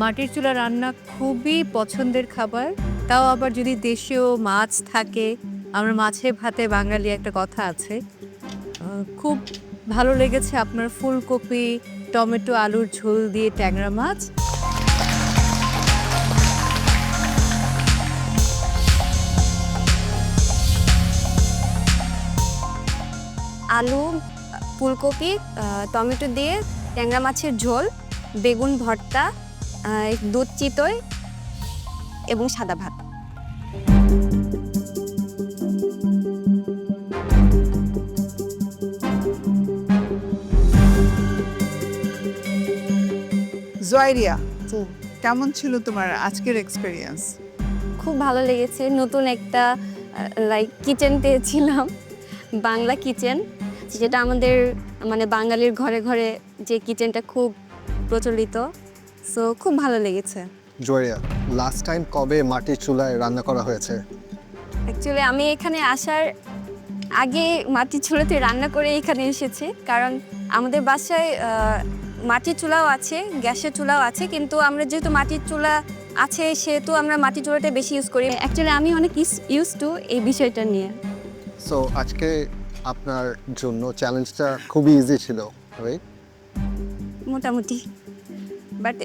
মাটির চুলা রান্না খুবই পছন্দের খাবার। তাও আবার যদি দেশীয় মাছ থাকে, আমরা মাছে ভাতে বাঙালি একটা কথা আছে। খুব ভালো লেগেছে আপনার ফুলকপি, টমেটো, আলুর ঝোল দিয়ে ট্যাংরা মাছ। আলু, ফুলকপি টমেটো দিয়ে ট্যাংরা মাছের ঝোল, বেগুন ভর্তা দুধ চিতই এবং সাদা ভাত। জয়রিয়া। কেমন ছিল তোমার আজকের এক্সপিরিয়েন্স খুব ভালো লেগেছে। নতুন একটা লাইক কিচেন পেয়েছিলাম বাংলা কিচেন যেটা আমাদের মানে বাঙালির ঘরে ঘরে যে কিচেনটা খুব প্রচলিত। সো খুব ভালো লেগেছে। জয়া লাস্ট টাইম কবে মাটির চুলায় রান্না করা হয়েছে? অ্যাকচুয়ালি আমি এখানে আসার আগে মাটির চুলাতে রান্না করে এখানে এসেছি। কারণ আমাদের বাসায় মাটির চুলাও আছে গ্যাসের চুলাও আছে কিন্তু আমরা যেহেতু মাটির চুলা আছে সেহেতু আমরা মাটির চুলাটা বেশি ইউজ করি। অ্যাকচুয়ালি আমি অনেক ইউজ টু এই বিষয়টা নিয়ে। সো আজকে আপনার জন্য চ্যালেঞ্জটা খুবই ইজি ছিল রাইট মোটামুটি। বাট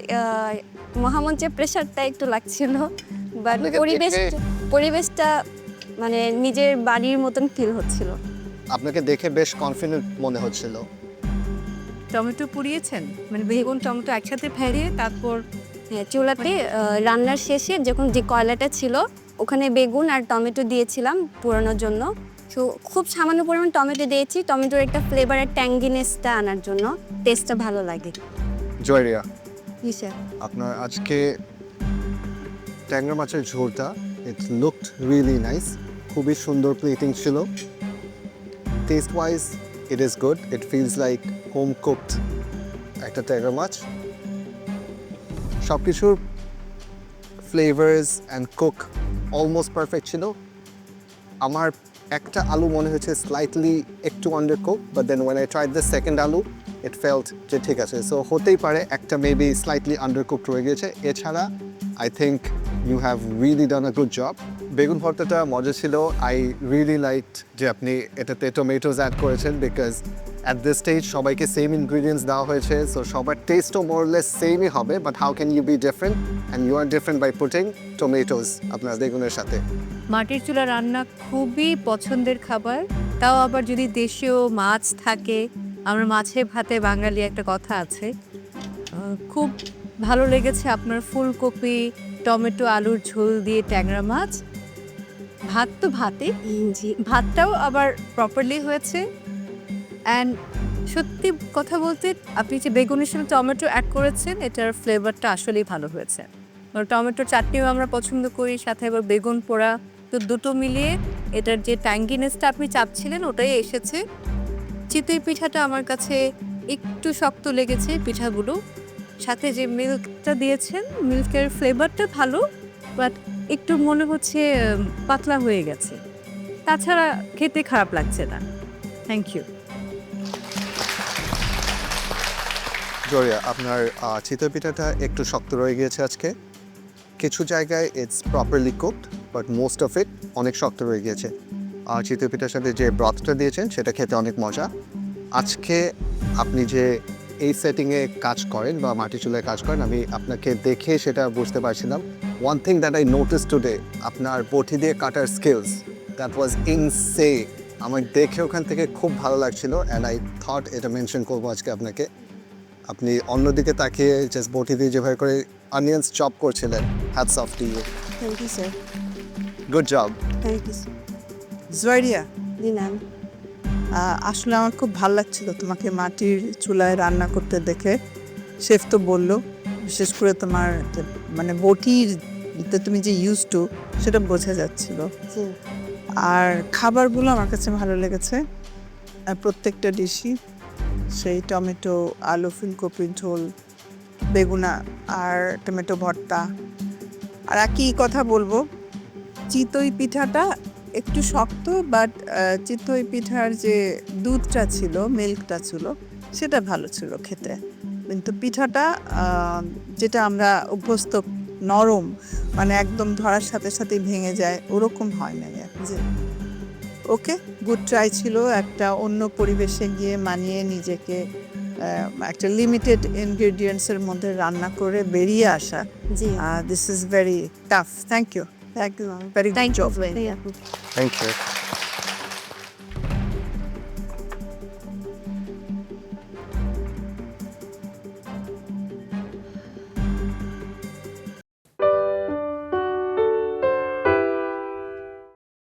মহামঞ্চের প্রেশারটা একটু লাগছিল। বাট পরিবেশ পরিবেশটা মানে নিজের বাড়ির মতন ফিল হচ্ছিল। আপনাকে দেখে বেশ কনফিডেন্ট মনে হচ্ছিল। টমেটো পুড়িয়েছেন? মানে বেগুন টমেটো একসাথে ফেলিয়ে তারপর হ্যাঁ চুলাতে রান্নার শেষে যখন যে কয়লাটা ছিল ওখানে বেগুন আর টমেটো দিয়েছিলাম পোড়ানোর জন্য। তো খুব সামান্য পরিমাণ টমেটো দিয়েছি। টমেটোর একটা ফ্লেভারের ট্যাঙ্গিনেসটা আনার জন্য। টেস্টটা ভালো লাগে। জয়রিয়া আপনার আজকে ট্যাংরা মাছের ঝোলটা ইট লুকড রিয়েলি নাইস খুবই সুন্দর প্লেটিং ছিল। Taste wise it is good it feels like home cooked একটা ট্যাংরা মাছ। সব কিছুর flavours and cook almost perfect ছিল। আমার একটা আলু মনে হয়েছে স্লাইটলি একটু under cook but then when I tried the second আলু ইট ফেল্ট যে ঠিক আছে সো হতেই পারে একটা মেবি স্লাইটলি আন্ডার কুক রয়ে গেছে এছাড়া I think you have really done a good job বেগুন ভর্তাটা মজা ছিল। আই রিয়েলি লাইক যে আপনি এটাতে টমেটোজ অ্যাড করেছেন বিকজ অ্যাট দিস স্টেজ সবাইকে সেম ইনগ্রিডিয়েন্টস দেওয়া হয়েছে। সো সবার টেস্টও মোরলেস সেমই হবে but how can you be different and you are different by putting tomatoes আপনার বেগুনের সাথে। মাটির চুলা রান্না খুবই পছন্দের খাবার। তাও আবার যদি দেশীয় মাছ থাকে আমরা মাছে ভাতে বাঙালি একটা কথা আছে। খুব ভালো লেগেছে আপনার ফুলকপি টমেটো আলুর ঝোল দিয়ে ট্যাংরা মাছ। ভাত তো ভাতে। ভাতটাও আবার প্রপারলি হয়েছে। অ্যান্ড সত্যি কথা বলতে আপনি যে বেগুনের সঙ্গে টমেটো অ্যাড করেছেন এটার ফ্লেভারটা আসলেই ভালো হয়েছে। টমেটোর চাটনিও আমরা পছন্দ করি সাথে আবার বেগুন পোড়া তো দুটো মিলিয়ে এটার যে ট্যাঙ্গিনেসটা আপনি চাপছিলেন ওটাই এসেছে। চিতই পিঠাটা আমার কাছে একটু শক্ত লেগেছে পিঠাগুলো। সাথে যে মিল্কটা দিয়েছেন, মিল্কের ফ্লেভারটা ভালো, বাট একটু মনে হচ্ছে পাতলা হয়ে গেছে। তাছাড়া খেতে খারাপ লাগছে না। থ্যাংক ইউ জরিয়া, আপনার চিতই পিঠাটা একটু শক্ত রয়ে গিয়েছে আজকে। কিছু জায়গায় it's properly cooked but most of it অনেক শক্ত রয়ে গিয়েছে। চিতই পিঠার সাথে যে ব্রথটা দিয়েছেন সেটা খেতে অনেক মজা। আজকে আপনি যে এই সেটিংয়ে কাজ করেন বা মাটি চুলায় কাজ করেন আমি আপনাকে দেখে সেটা বুঝতে পারছিলাম। One thing that I notice today আপনার বটি দিয়ে কাটার স্কিলস দ্যাট ওয়াজ ইনসে আমার দেখে ওখান থেকে খুব ভালো লাগছিল অ্যান্ড আই থট এটা মেনশন করব আজকে আপনাকে। আপনি অন্যদিকে তাকিয়ে জাস্ট বটি দিয়ে যেভাবে করে অনিয়ন্স চপ করছিলেন hats off to you thank you sir good job thank you Joyria ji ma'am আসলে আমার খুব ভালো লাগছিল তোমাকে মাটির চুলায় রান্না করতে দেখে। শেফ তো বলল বিশেষ করে তোমার মানে বটির তুমি যে ইউজ টু সেটা বোঝা যাচ্ছিল। আর খাবারগুলো আমার কাছে ভালো লেগেছে। প্রত্যেকটা ডিশই সেই টমেটো আলু ফুলকপির ঝোল বেগুনা আর টমেটো ভর্তা। আর একই কথা বলব চিতই পিঠাটা একটু শক্ত বাট চিতই পিঠার যে দুধটা ছিল মিল্কটা ছিল সেটা ভালো ছিল খেতে। কিন্তু পিঠাটা যেটা আমরা অভ্যস্ত নরম মানে একদম ধরার সাথে সাথে ভেঙে যায় ওরকম হয় না যে ওকে গুড ট্রাই ছিল একটা অন্য পরিবেশে গিয়ে মানিয়ে নিজেকে একটা লিমিটেড ইনগ্রেডিয়েন্টসের মধ্যে রান্না করে বেরিয়ে আসা। জি। This is very tough thank you Thank you. Very good Thank you. job. Thank you.